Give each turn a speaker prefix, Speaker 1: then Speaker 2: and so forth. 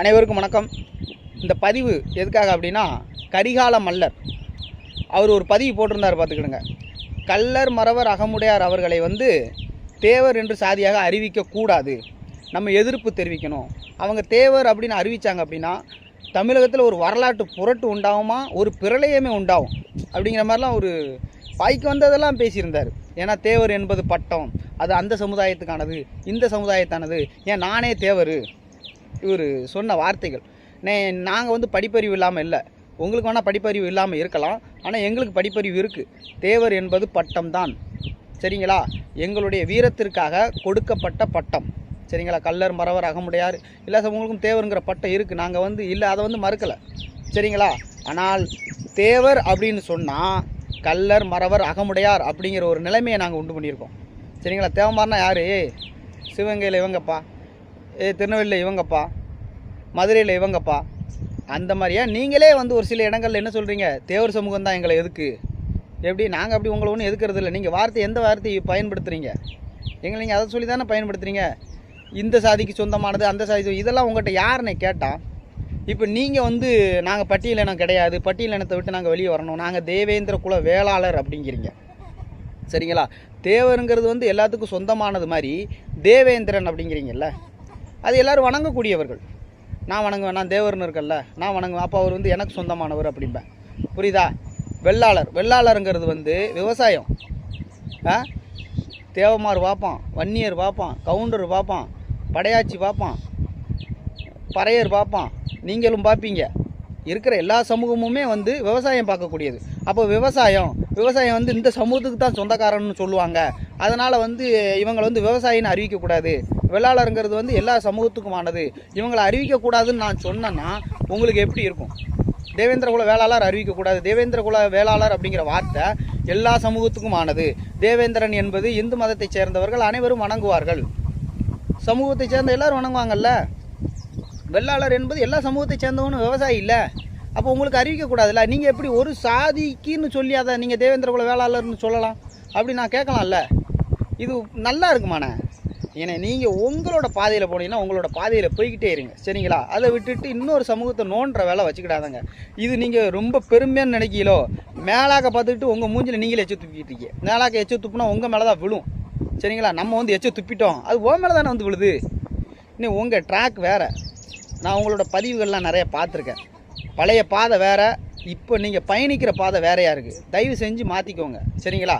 Speaker 1: அனைவருக்கும் வணக்கம். இந்த பதிவு எதுக்காக அப்படின்னா கரிகால மல்லர். அவர் ஒரு பதிவு போட்டிருந்தார் பார்த்துக்கிடுங்க. கல்லர் மறவர் அகமுடையார் அவர்களை வந்து தேவர் என்று சாதியாக அறிவிக்கக்கூடாது நம்ம எதிர்ப்பு தெரிவிக்கணும். அவங்க தேவர் அப்படின்னு அறிவித்தாங்க அப்படின்னா தமிழகத்தில் ஒரு வரலாற்று புரட்டு உண்டாகுமா? ஒரு பிரளயமே உண்டாகும். அப்படிங்கிற மாதிரிலாம் ஒரு வாய்க்கு வந்ததெல்லாம் பேசியிருந்தார். ஏன்னா தேவர் என்பது பட்டம். அது அந்த சமுதாயத்துக்கானது இந்த சமுதாயத்தானது. ஏன் நானே தேவர். இவர் சொன்ன வார்த்தைகள். நே நாங்கள் வந்து படிப்பறிவு இல்லாமல் இல்லை. உங்களுக்கு வேணால் படிப்பறிவு இல்லாமல் இருக்கலாம். ஆனால் எங்களுக்கு படிப்பறிவு இருக்குது தேவர் என்பது பட்டம் தான். சரிங்களா? எங்களுடைய வீரத்திற்காக கொடுக்கப்பட்ட பட்டம். சரிங்களா? கல்லர் மறவர் அகமுடையார். இல்லை உங்களுக்கும் தேவருங்கிற பட்டம் இருக்குது நாங்கள் வந்து இல்லை அதை வந்து மறுக்கலை. சரிங்களா? ஆனால் தேவர் அப்படின்னு சொன்னால் கல்லர் மறவர் அகமுடையார் அப்படிங்கிற ஒரு நிலைமையை நாங்கள் உண்டு பண்ணியிருக்கோம். சரிங்களா? தேவமாரினா யார்? சிவகங்கையில் இவங்கப்பா. திருநெல்வேலியில் இவங்கப்பா மதுரையில் இவங்கப்பா அந்த மாதிரியா? நீங்களே வந்து ஒரு சில இடங்களில் என்ன சொல்கிறீங்க தேவர் சமூகம் தான் எங்களை எதுக்கு? எப்படி? நாங்கள் அப்படி உங்களை ஒன்றும் எதுக்கிறது இல்லை. நீங்கள் வார்த்தை எந்த வார்த்தையை பயன்படுத்துகிறீங்க எங்களை நீங்கள் அதை சொல்லி தானே பயன்படுத்துகிறீங்க இந்த சாதிக்கு சொந்தமானது அந்த சாதி இதெல்லாம் உங்கள்கிட்ட யாருன்னு கேட்டால் இப்போ நீங்கள் வந்து நாங்கள் பட்டியலினம் கிடையாது. பட்டியலினத்தை விட்டு நாங்கள் வெளியே வரணும். நாங்கள் தேவேந்திர குல வேளாளர் அப்படிங்கிறீங்க. சரிங்களா? தேவருங்கிறது வந்து எல்லாத்துக்கும் சொந்தமானது மாதிரி தேவேந்திரன் அப்படிங்கிறீங்கல்ல? அது எல்லாரும் வணங்கக்கூடியவர்கள். நான் வணங்குவேன் நான் தேவர்னு இருக்கல்ல நான் வணங்குவேன். அப்போ அவர் வந்து எனக்கு சொந்தமானவர் அப்படிம்பேன். புரியுதா? வெள்ளாளர். வெள்ளாளருங்கிறது வந்து விவசாயம். ஆ? தேவமார் பார்ப்பான் வன்னியர் பார்ப்பான் கவுண்டர் பார்ப்பான் படையாச்சி பார்ப்பான் பறையர் பார்ப்பான். நீங்களும் பார்ப்பீங்க. இருக்கிற எல்லா சமூகமுமே வந்து விவசாயம் பார்க்கக்கூடியது. அப்போ விவசாயம் விவசாயம் வந்து இந்த சமூகத்துக்கு தான் சொந்தக்காரன்னு சொல்லுவாங்க. அதனால் வந்து இவங்களை வந்து விவசாயின்னு அறிவிக்கக்கூடாது. வெள்ளாளருங்கிறது வந்து எல்லா சமூகத்துக்குமானது. இவங்களை அறிவிக்கக்கூடாதுன்னு நான் சொன்னேன்னா உங்களுக்கு எப்படி இருக்கும்? தேவேந்திர குல வேளாளர் அறிவிக்கக்கூடாது. தேவேந்திர குல வேளாளர் அப்படிங்கிற வார்த்தை எல்லா சமூகத்துக்குமானது. தேவேந்திரன் என்பது இந்து மதத்தைச் சேர்ந்தவர்கள் அனைவரும் வணங்குவார்கள். சமூகத்தைச் சேர்ந்த எல்லாரும் வணங்குவாங்கல்ல? வெள்ளாளர் என்பது எல்லா சமூகத்தை சேர்ந்தவனும் விவசாயி இல்லை. அப்போ உங்களுக்கு அறிவிக்கக்கூடாதுல்ல? நீங்கள் எப்படி ஒரு சாதிக்குன்னு சொல்லி அதை நீங்கள் தேவேந்திர குல வேளாளர்னு சொல்லலாம்? அப்படி நான் கேட்கலாம்ல. இது நல்லா இருக்குமாண்ணே? ஏன்னா நீங்கள் உங்களோட பாதையில் போனீங்கன்னா உங்களோட பாதையில் போய்கிட்டே இருங்க. சரிங்களா? அதை விட்டுட்டு இன்னொரு சமூகத்தை நோன்ற வேலை வச்சுக்கிடாதாங்க. இது நீங்கள் ரொம்ப பெருமையாக நினைக்கீங்களோ? மேலாக்க பார்த்துக்கிட்டு உங்கள் மூஞ்சில் நீங்களே எச்ச துப்பிக்கிட்டு இருக்கீங்க. மேலாக்க எச்ச துப்புனா உங்கள் மேலே தான் விழும். சரிங்களா? நம்ம வந்து எச்ச துப்பிட்டோம். அது உன் மேலே தானே வந்து விழுது. இன்னும் உங்கள் ட்ராக் வேறு. நான் உங்களோட பதிவுகள்லாம் நிறைய பார்த்துருக்கேன். பழைய பாதை வேறு. இப்போ நீங்கள் பயணிக்கிற பாதை வேறையாக இருக்குது தயவு செஞ்சு மாற்றிக்கோங்க சரிங்களா?